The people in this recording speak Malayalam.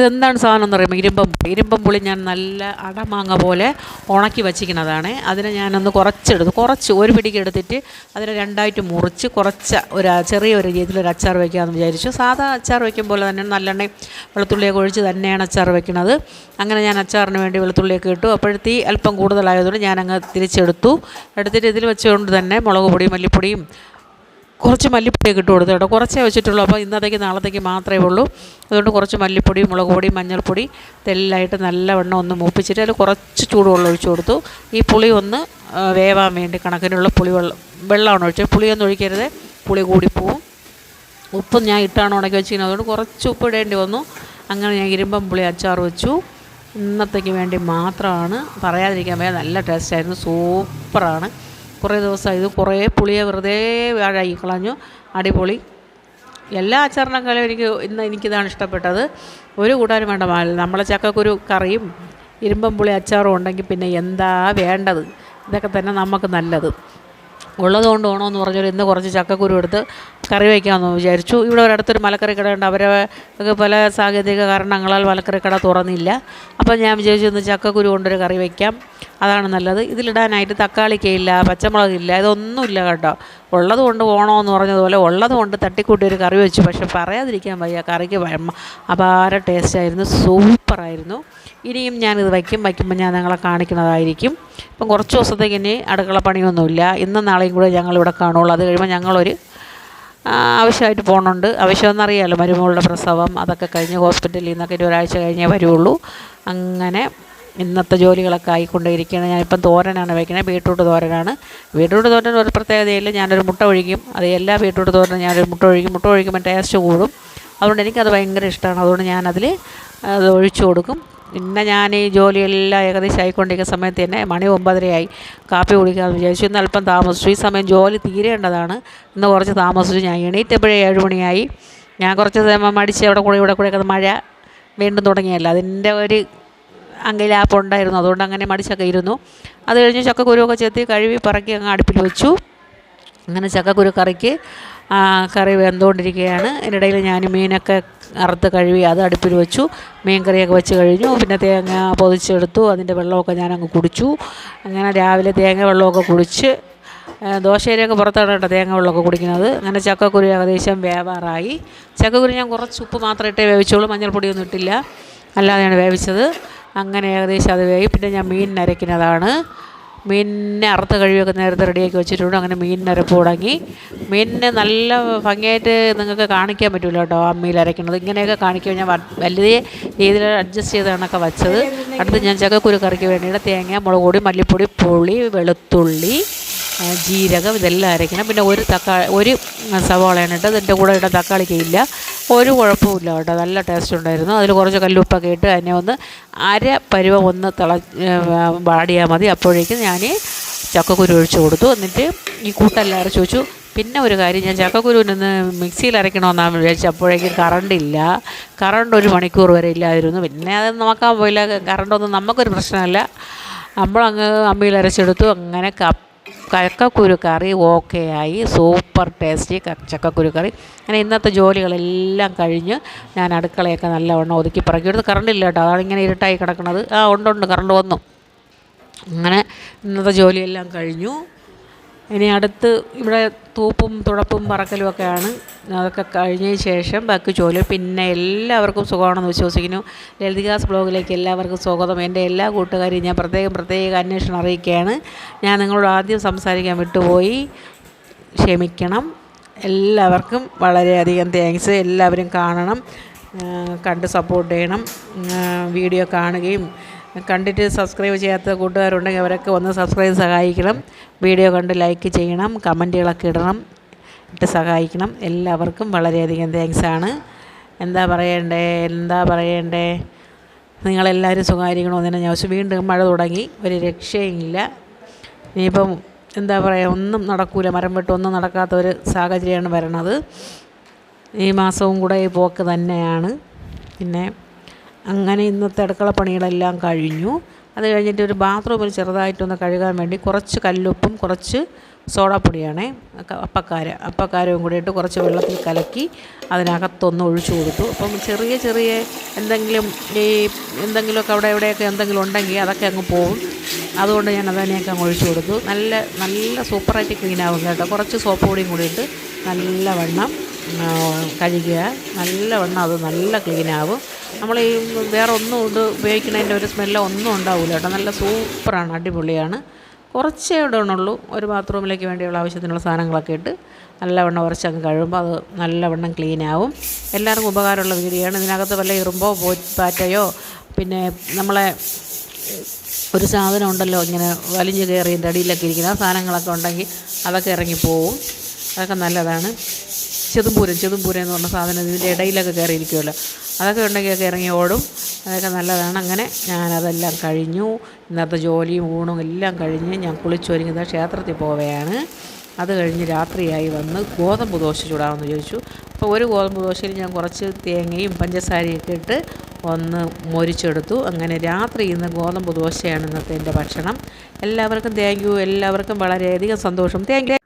ഇതെന്താണ് സാധനം എന്ന് പറയുമ്പോൾ ഇരുമ്പം. പുളി ഇരുമ്പം പുളി ഞാൻ നല്ല അടമാങ്ങ പോലെ ഉണക്കി വച്ചിരിക്കുന്നതാണ്. അതിനെ ഞാനൊന്ന് കുറച്ചെടുത്ത്. കുറച്ച് ഒരു പിടിക്ക് എടുത്തിട്ട് അതിനെ രണ്ടായിട്ട് മുറിച്ച് കുറച്ച് ഒരു ചെറിയൊരു രീതിയിലൊരു അച്ചാർ വയ്ക്കാമെന്ന് വിചാരിച്ചു. സാധാ അച്ചാർ വയ്ക്കും പോലെ തന്നെ നല്ലെണ്ണയും വെളുത്തുള്ളിയൊക്കെ ഒഴിച്ച് തന്നെയാണ് അച്ചാർ വയ്ക്കുന്നത് അങ്ങനെ ഞാൻ അച്ചാറിന് വേണ്ടി വെളുത്തുള്ളിയൊക്കെ ഇട്ടു. അപ്പോഴത്തെ അല്പം കൂടുതലായതുകൊണ്ട് ഞാനങ്ങ് തിരിച്ചെടുത്തു. എടുത്തിട്ട് ഇതിൽ വെച്ചുകൊണ്ട് തന്നെ മുളക് പൊടിയും മല്ലിപ്പൊടിയും കുറച്ച് മല്ലിപ്പൊടിയൊക്കെ ഇട്ട് കൊടുത്തു കേട്ടോ. കുറച്ചേ വെച്ചിട്ടുള്ളൂ. അപ്പോൾ ഇന്നത്തേക്ക് നാളത്തേക്ക് മാത്രമേ ഉള്ളൂ. അതുകൊണ്ട് കുറച്ച് മല്ലിപ്പൊടി മുളക് പൊടി മഞ്ഞൾപ്പൊടി ഇതെല്ലാമായിട്ട് നല്ലവണ്ണം ഒന്ന് മൂപ്പിച്ചിട്ട് അതിൽ കുറച്ച് ചൂടുവെള്ളം ഒഴിച്ചു കൊടുത്തു. ഈ പുളി ഒന്ന് വേവാൻ വേണ്ടി കണക്കിനുള്ള പുളി വെള്ളം വെള്ളമാണ് ഒഴിച്ചത്. പുളിയൊന്നും ഒഴിക്കരുത്. പുളി കൂടിപ്പോവും ഉപ്പ് ഞാൻ ഇട്ടാണ് ഉണക്കി വെച്ചിരിക്കുന്നത്. അതുകൊണ്ട് കുറച്ച് ഉപ്പ് ഇടേണ്ടി വന്നു. അങ്ങനെ ഞാൻ ഇരുമ്പം പുളി അച്ചാർ വെച്ചു. ഇന്നത്തേക്ക് വേണ്ടി മാത്രമാണ്. പറയാതിരിക്കാൻ വയ്യ. നല്ല ടേസ്റ്റായിരുന്നു സൂപ്പറാണ്. കുറേ ദിവസമായത് ഇത് കുറേ പുളിയെ വെറുതെ വ്യാഴായി. കളഞ്ഞു. അടിപൊളി. എല്ലാ അച്ചാറിനേക്കാളും എനിക്ക് ഇന്ന് എനിക്കിതാണ് ഇഷ്ടപ്പെട്ടത്. ഒരു കൂട്ടാനും വേണ്ട നമ്മളെ ചക്കക്കുരു കറിയും ഇരുമ്പം പുളി അച്ചാറും ഉണ്ടെങ്കിൽ പിന്നെ എന്താ വേണ്ടത്? ഇതൊക്കെ തന്നെ നമുക്ക് നല്ലത്. ഉള്ളതുകൊണ്ട് വേണമെന്ന് പറഞ്ഞാൽ ഇന്ന് കുറച്ച് ചക്കക്കുരു എടുത്ത് കറി വയ്ക്കാമെന്ന് വിചാരിച്ചു. ഇവിടെ ഒരിടത്തൊരു മലക്കറി കടയുണ്ട് അവരെ പല സാങ്കേതിക കാരണങ്ങളാൽ മലക്കറി കട തുറന്നില്ല. അപ്പം ഞാൻ വിചാരിച്ചു ഇന്ന് ചക്കക്കുരു കൊണ്ടൊരു കറി വയ്ക്കാം. അതാണ് നല്ലത്. ഇതിലിടാനായിട്ട് തക്കാളിക്കയില്ല പച്ചമുളകില്ല ഇതൊന്നുമില്ല കേട്ടോ. ഉള്ളത് കൊണ്ട് പോകണമെന്ന് പറഞ്ഞതുപോലെ ഉള്ളത് കൊണ്ട് തട്ടിക്കൂട്ടി ഒരു കറി വെച്ചു. പക്ഷെ പറയാതിരിക്കാൻ വയ്യ കറിക്ക് അപാര ടേസ്റ്റായിരുന്നു സൂപ്പറായിരുന്നു. ഇനിയും ഞാനിത് വയ്ക്കും വയ്ക്കുമ്പോൾ ഞാൻ നിങ്ങളെ കാണിക്കുന്നതായിരിക്കും. ഇപ്പം കുറച്ച് ദിവസത്തേക്ക് ഇനി അടുക്കള പണിയൊന്നുമില്ല. ഇന്നും നാളെയും കൂടെ ഞങ്ങളിവിടെ കാണുള്ളൂ. അത് കഴിയുമ്പോൾ ഞങ്ങളൊരു ആവശ്യമായിട്ട് പോകുന്നുണ്ട് ആവശ്യമെന്നറിയാമല്ലോ മരുമകളുടെ പ്രസവം അതൊക്കെ കഴിഞ്ഞ് ഹോസ്പിറ്റലിൽ നിന്നൊക്കെ ഒരു ഒരാഴ്ച കഴിഞ്ഞേ വരുള്ളൂ. അങ്ങനെ ഇന്നത്തെ ജോലികളൊക്കെ ആയിക്കൊണ്ടേയിരിക്കുകയാണ്. ഞാനിപ്പം തോരനാണ് വയ്ക്കുന്നത് ബീട്രൂട്ട് തോരനാണ്. ബീട്രൂട്ട് തോരൻ ഒരു പ്രത്യേകതയില്ല. ഞാനൊരു മുട്ട ഒഴിക്കും. അത് എല്ലാ ബീട്രൂട്ട് തോരനും ഞാനൊരു മുട്ട ഒഴിക്കും. മുട്ട ഒഴിക്കുമ്പോൾ ടേസ്റ്റ് കൂടും. അതുകൊണ്ട് എനിക്കത് ഭയങ്കര ഇഷ്ടമാണ്. അതുകൊണ്ട് ഞാനതിൽ അത് ഒഴിച്ചു കൊടുക്കും. പിന്നെ ഞാൻ ഈ ജോലിയെല്ലാം ഏകദേശം ആയിക്കൊണ്ടിരിക്കുന്ന സമയത്ത് തന്നെ മണി ഒമ്പതരയായി. കാപ്പി കുടിക്കാമെന്ന് വിചാരിച്ചു. ഇന്ന് അല്പം താമസിച്ചു. ഈ സമയം ജോലി തീരേണ്ടതാണ്. ഇന്ന് കുറച്ച് താമസിച്ചു. ഞാൻ എണീറ്റപ്പോഴേ ഏഴ് മണിയായി. ഞാൻ കുറച്ച് മടിച്ച് അവിടെ കൂടെ ഇവിടെ കൂടെയൊക്കെ മഴ വീണ്ടും തുടങ്ങിയല്ല അതിന്റെ ഒരു അങ്കിലാപ്പ് ഉണ്ടായിരുന്നു. അതുകൊണ്ട് അങ്ങനെ മടിച്ചൊക്കെ ഇരുന്നു. അത് കഴിഞ്ഞ് ചക്കക്കുരുവൊക്കെ ചെത്തി കഴുകി പറക്കി അങ്ങ് അടുപ്പിൽ വെച്ചു. അങ്ങനെ ചക്കക്കുരു കറിക്ക് കറി വെന്തുകൊണ്ടിരിക്കുകയാണ്. ഇതിനിടയിൽ ഞാൻ മീനൊക്കെ അറുത്ത് കഴുകി അത് അടുപ്പിൽ വെച്ചു. മീൻ കറിയൊക്കെ വെച്ച് കഴിഞ്ഞു. പിന്നെ തേങ്ങ പൊതിച്ചെടുത്തു. അതിന്റെ വെള്ളമൊക്കെ ഞാനങ്ങ് കുടിച്ചു. അങ്ങനെ രാവിലെ തേങ്ങ വെള്ളമൊക്കെ കുടിച്ച് ദോശയിലൊക്കെ പുറത്താണ് കേട്ടോ തേങ്ങ വെള്ളമൊക്കെ കുടിക്കുന്നത്. അങ്ങനെ ചക്കക്കുരു ഏകദേശം വേവാറായി. ചക്കക്കുരു ഞാൻ കുറച്ച് ഉപ്പ് മാത്രമേ ഇട്ടേ വേവിച്ചോളൂ മഞ്ഞൾപ്പൊടിയൊന്നും ഇട്ടില്ല. അല്ലാതെയാണ് വേവിച്ചത്. അങ്ങനെ ഏകദേശം അത് വേവി പിന്നെ ഞാൻ മീൻ നരയ്ക്കുന്നതാണ്. മീനിനെ അറുത്ത് കഴുകിയൊക്കെ നേരത്തെ റെഡിയാക്കി വെച്ചിട്ടുണ്ട്. അങ്ങനെ മീൻ അരപ്പ് തുടങ്ങി. മീനിനെ നല്ല ഭംഗിയായിട്ട് നിങ്ങൾക്ക് കാണിക്കാൻ പറ്റില്ല കേട്ടോ അമ്മിയിൽ അരയ്ക്കുന്നത്. ഇങ്ങനെയൊക്കെ കാണിക്കുമ്പോൾ ഞാൻ വലിയ രീതിയിൽ അഡ്ജസ്റ്റ് ചെയ്താണൊക്കെ കണക്കെ വച്ചത്. അടുത്ത് ഞാൻ ചക്കക്കുരു കറിക്ക് വേണ്ടിയിട്ട് തേങ്ങ മുളക് പൊടി മല്ലിപ്പൊടി പുളി വെളുത്തുള്ളി ജീരകം ഇതെല്ലാം അരയ്ക്കണം. പിന്നെ ഒരു തക്കാളി ഒരു സവാളയാണ് ഇട്ടത് ഇതിന്റെ കൂടെ ഇടാൻ തക്കാളിക്കയില്ല ഒരു കുഴപ്പമില്ല കേട്ടോ. നല്ല ടേസ്റ്റ് ഉണ്ടായിരുന്നു. അതിൽ കുറച്ച് കല്ലുപ്പൊക്കെ ഇട്ട് അതിനെ ഒന്ന് അര പരുവ ഒന്ന് തിള വാടിയാൽ മതി. അപ്പോഴേക്കും ഞാൻ ചക്കക്കുരു ഒഴിച്ചു കൊടുത്തു. എന്നിട്ട് ഈ കൂട്ടെല്ലാം അരച്ച് വെച്ചു പിന്നെ ഒരു കാര്യം ഞാൻ ചക്കക്കുരുവിനൊന്ന് മിക്സിയിൽ അരയ്ക്കണമെന്നാണ് വിചാരിച്ചത്. അപ്പോഴേക്കും കറണ്ടില്ല കറണ്ട് ഒരു മണിക്കൂർ വരെ ഇല്ലായിരുന്നു. പിന്നെ അത് നോക്കാൻ പോയില്ല. കറണ്ടൊന്നും നമുക്കൊരു പ്രശ്നമല്ല. നമ്മളങ്ങ് അമ്മിയിൽ അരച്ചെടുത്തു. അങ്ങനെ കപ്പ് ചക്കക്കുരു കറി ഓക്കെ ആയി സൂപ്പർ ടേസ്റ്റി ചക്കക്കുരു കറി അങ്ങനെ ഇന്നത്തെ ജോലികളെല്ലാം കഴിഞ്ഞ് ഞാൻ അടുക്കളയൊക്കെ നല്ലവണ്ണം ഒതുക്കി പറക്കിയെടുത്ത് കറണ്ട് ഇല്ല കേട്ടോ. അതാണ് ഇങ്ങനെ ഇരുട്ടായി കിടക്കുന്നത് ആ ഉണ്ട് ഉണ്ട്. കറണ്ട് വന്നു. അങ്ങനെ ഇന്നത്തെ ജോലിയെല്ലാം കഴിഞ്ഞു. ഇനി അടുത്ത് ഇവിടെ തൂപ്പും തുടപ്പും പറക്കലും ഒക്കെയാണ്. അതൊക്കെ കഴിഞ്ഞ ശേഷം ബാക്കി ജോലി. പിന്നെ എല്ലാവർക്കും സുഖമാണെന്ന് വിശ്വസിക്കുന്നു. ലളിതികാസ് ബ്ലോഗിലേക്ക് എല്ലാവർക്കും സ്വാഗതം. എന്റെ എല്ലാ കൂട്ടുകാരെയും ഞാൻ പ്രത്യേകം പ്രത്യേക അന്വേഷണം അറിയിക്കുകയാണ്. ഞാൻ നിങ്ങളോട് ആദ്യം സംസാരിക്കാൻ വിട്ടുപോയി. ക്ഷമിക്കണം. എല്ലാവർക്കും വളരെയധികം താങ്ക്സ് എല്ലാവരും കാണണം. കണ്ട് സപ്പോർട്ട് ചെയ്യണം. വീഡിയോ കാണുകയും കണ്ടിട്ട് സബ്സ്ക്രൈബ് ചെയ്യാത്ത കൂട്ടുകാരുണ്ടെങ്കിൽ അവരൊക്കെ ഒന്ന് സബ്സ്ക്രൈബ് സഹായിക്കണം. വീഡിയോ കണ്ട് ലൈക്ക് ചെയ്യണം. കമന്റുകളൊക്കെ ഇടണം. ഇട്ട് സഹായിക്കണം. എല്ലാവർക്കും വളരെയധികം താങ്ക്സ് ആണ്. എന്താ പറയണ്ടേ? എന്താ പറയണ്ടേ? നിങ്ങളെല്ലാവരും സുഖമായിരിക്കണമെന്ന് തന്നെ ഞാൻ. വീണ്ടും മഴ തുടങ്ങി. ഒരു രക്ഷയില്ല ഇനിയിപ്പം എന്താ പറയുക ഒന്നും നടക്കൂല. മരം വെട്ടൊന്നും നടക്കാത്ത ഒരു സാഹചര്യമാണ് വരണത്. ഈ മാസവും കൂടെ ഈ പോക്ക് തന്നെയാണ്. പിന്നെ അങ്ങനെ ഇന്നത്തെ അടുക്കള പണികളെല്ലാം കഴിഞ്ഞു. അത് കഴിഞ്ഞിട്ട് ഒരു ബാത്റൂമിൽ ചെറുതായിട്ടൊന്ന് കഴുകാൻ വേണ്ടി കുറച്ച് കല്ലുപ്പും കുറച്ച് സോഡാപ്പൊടിയാണേ. അപ്പക്കാര അപ്പക്കാരവും കൂടി ഇട്ട് കുറച്ച് വെള്ളത്തിൽ കലക്കി അതിനകത്തൊന്ന് ഒഴിച്ചു കൊടുത്തു. അപ്പം ചെറിയ ചെറിയ എന്തെങ്കിലും ഈ എന്തെങ്കിലുമൊക്കെ അവിടെ എവിടെയൊക്കെ എന്തെങ്കിലും ഉണ്ടെങ്കിൽ അതൊക്കെ അങ്ങ് പോകും അതുകൊണ്ട് ഞാൻ അതിനെയൊക്കെ അങ്ങ് ഒഴിച്ചു കൊടുത്തു. നല്ല നല്ല സൂപ്പറായിട്ട് ക്ലീൻ ആവും കേട്ടോ. കുറച്ച് സോപ്പ് പൊടിയും കൂടി ഇട്ട് നല്ല വെണ്ണം കഴുകുക. നല്ലവണ്ണം അത് നല്ല ക്ലീൻ ആവും. നമ്മൾ ഈ വേറെ ഒന്നും ഇത് ഉപയോഗിക്കുന്നതിന്റെ ഒരു സ്മെല്ലോ ഒന്നും ഉണ്ടാവില്ല കേട്ടോ. നല്ല സൂപ്പറാണ് അടിപൊളിയാണ്. കുറച്ചേ ഇടണുള്ളൂ. ഒരു ബാത്റൂമിലേക്ക് വേണ്ടിയുള്ള ആവശ്യത്തിനുള്ള സാധനങ്ങളൊക്കെ ഇട്ട് നല്ലവണ്ണം കുറച്ചങ്ങ് കഴുകുമ്പോൾ അത് നല്ലവണ്ണം ക്ലീനാവും എല്ലാവർക്കും ഉപകാരമുള്ള വീഡിയോയാണ്. ഇതിനകത്ത് വല്ല ഇറുമ്പോ പോ പാറ്റയോ പിന്നെ നമ്മളെ ഒരു സാധനം ഉണ്ടല്ലോ ഇങ്ങനെ വലിഞ്ഞു എന്റെ അടിയിലൊക്കെ ഇരിക്കുന്ന ആ സാധനങ്ങളൊക്കെ ഉണ്ടെങ്കിൽ അതൊക്കെ ഇറങ്ങിപ്പോവും അതൊക്കെ നല്ലതാണ്. ചെതുംപൂരം ചെതുംപൂരം എന്ന് പറഞ്ഞ സാധനം ഇതിന്റെ ഇടയിലൊക്കെ കയറിയിരിക്കുമല്ലോ അതൊക്കെ ഉണ്ടെങ്കിൽ ഒക്കെ ഇറങ്ങി ഓടും. അതൊക്കെ നല്ലതാണ്. അങ്ങനെ ഞാനതെല്ലാം കഴിഞ്ഞു. ഇന്നത്തെ ജോലിയും ഊണും എല്ലാം കഴിഞ്ഞ് ഞാൻ കുളിച്ചൊരുങ്ങുന്ന ക്ഷേത്രത്തിൽ പോവുകയാണ്. അത് കഴിഞ്ഞ് രാത്രിയായി വന്ന് ഗോതമ്പ് ദോശ ചൂടാമെന്ന് ചോദിച്ചു. അപ്പോൾ ഒരു ഗോതമ്പ് ദോശയിൽ ഞാൻ കുറച്ച് തേങ്ങയും പഞ്ചസാരയൊക്കെ ഇട്ട് ഒന്ന് മൊരിച്ചെടുത്തു. അങ്ങനെ രാത്രി ഇന്ന് ഗോതമ്പ് ദോശയാണ് ഇന്നത്തെ എന്റെ ഭക്ഷണം. എല്ലാവർക്കും താങ്ക് യു എല്ലാവർക്കും വളരെയധികം സന്തോഷം. താങ്ക്